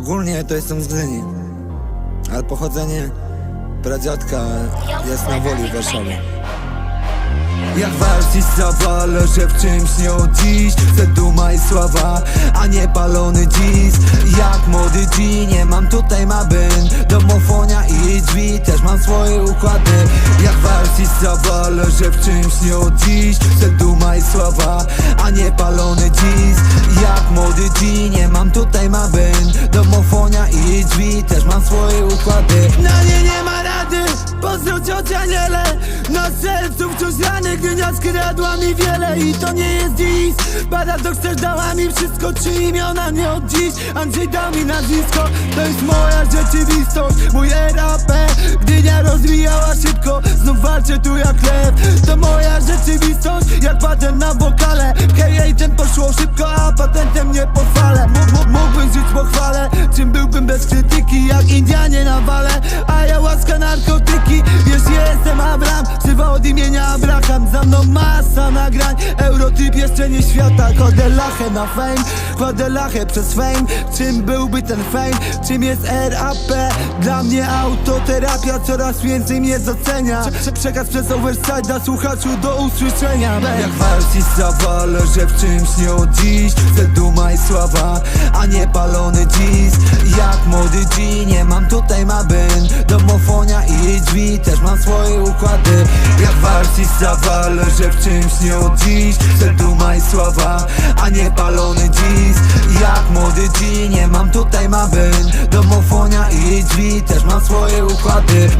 Ogólnie to jestem z Gdyni, ale pochodzenie pradziadka jest na woli w Warszawie. Jak walczyć zawalę, że w czymś nie dziś? Chcę duma i sława, a nie palony dziś. Jak młody G, nie mam tutaj ma byn Domofonia i drzwi, też mam swoje układy. Jak walczyć zawalę, że w czymś nie dziś? Chcę duma i sława, a nie palony dziś. Jak młody G, nie swoje układy. Na nie nie ma rady, pozdro ciocia Niele Na sercu wciąż rany, gdynia skradła mi wiele I to nie jest dziś. Paradoks też dała mi wszystko Trzy imiona nie od dziś. Andrzej dał mi nazwisko To jest moja rzeczywistość. Mój RAP Gdynia rozwijała szybko Znów walczę tu jak lew. To moja rzeczywistość Jak patent na wokale. Hej, ten poszło szybko A patentem nie pochwalę chwale Czym byłbym bez krytyki Jak Indianie na wale A ja łaska narkotyki. Wiesz, jestem Abraham Sywa od imienia Abraham. Za mną masa nagrań. Eurotyp jeszcze nie świata. Kładę lachę na fame Kładę lachę przez fame. Czym byłby ten fame? Czym jest RAP? Dla mnie autoterapia Coraz więcej mnie docenia. Prze- Przekaz przez Overside'a Słuchaczu do usłyszenia. Jak walczyć zawalę Że w czymś nie od dziś? Chcę i sława A nie palony dziś. Jak młody G Nie mam tutaj ma byn Domofonia i drzwi Też mam swoje układy. Jak zawalę Że w czymś nie od dziś. Chcę duma i sława A nie palony dziś. Jak młody G Nie mam tutaj ma byn Domofonia i drzwi Też mam swoje układy